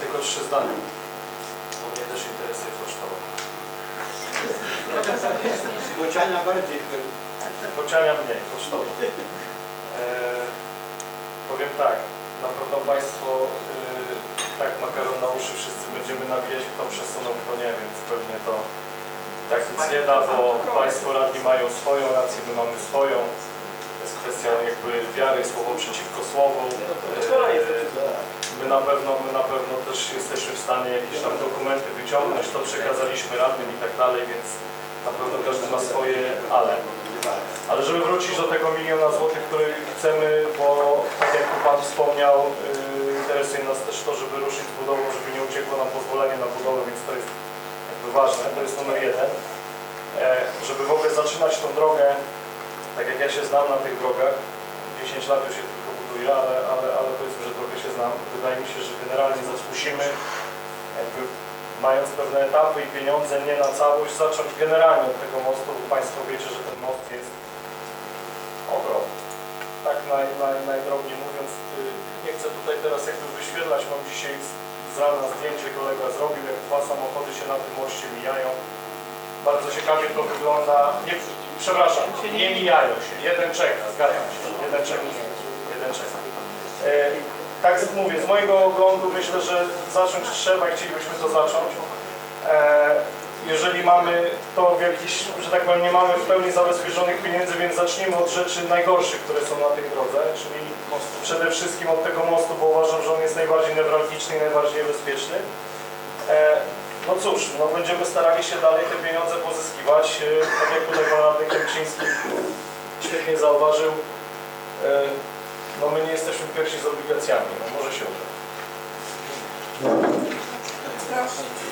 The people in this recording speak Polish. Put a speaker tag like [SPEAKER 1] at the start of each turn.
[SPEAKER 1] tylko trzy zdania. Bo mnie też interesuje kosztowo.
[SPEAKER 2] Bociania bardziej.
[SPEAKER 1] Kociania mniej, kosztowo. E, powiem tak, na pewno Państwo y, tak makaron na uszy wszyscy będziemy nawijać, kto przesunął, kto nie, więc pewnie to tak nic nie da, bo Państwo radni mają swoją rację, my mamy swoją. To jest kwestia jakby wiary, słowo przeciwko słowu. E, My na pewno, my na pewno też jesteśmy w stanie jakieś tam dokumenty wyciągnąć, to przekazaliśmy radnym i tak dalej, więc na pewno każdy ma swoje ale. Ale żeby wrócić do tego miliona złotych, który chcemy, bo tak jak Pan wspomniał, yy, interesuje nas też to, żeby ruszyć z budową, żeby nie uciekło nam pozwolenie na budowę, więc to jest jakby ważne, to jest numer jeden. E, żeby w ogóle zaczynać tą drogę, tak jak ja się znam na tych drogach, 10 lat już się buduję, ale, ale, ale powiedzmy, że trochę się znam, wydaje mi się, że generalnie musimy jakby mając pewne etapy i pieniądze nie na całość, zacząć generalnie od tego mostu, bo Państwo wiecie, że ten most jest ogromny. Tak naj, naj, najdrobniej mówiąc, y, nie chcę tutaj teraz jakby wyświetlać, mam dzisiaj z, rana zdjęcie kolega zrobił, jak dwa samochody się na tym moście mijają. Bardzo ciekawie to wygląda. Nie, przepraszam, nie mijają się. Jeden czeka, zgadzam się. Jeden czeka. Jeden czeka. E, tak jak mówię, z mojego oglądu myślę, że zacząć trzeba chcielibyśmy to zacząć. E, jeżeli mamy to w jakiś, że tak powiem, nie mamy w pełni zabezpieczonych pieniędzy, więc zacznijmy od rzeczy najgorszych, które są na tej drodze, czyli przede wszystkim od tego mostu, bo uważam, że on jest najbardziej newralgiczny i najbardziej niebezpieczny. E, no cóż, no będziemy starali się dalej te pieniądze pozyskiwać, e, tak jak tutaj pan radny Kępczyński świetnie zauważył, no my nie jesteśmy pierwsi z obligacjami, no
[SPEAKER 3] страшно.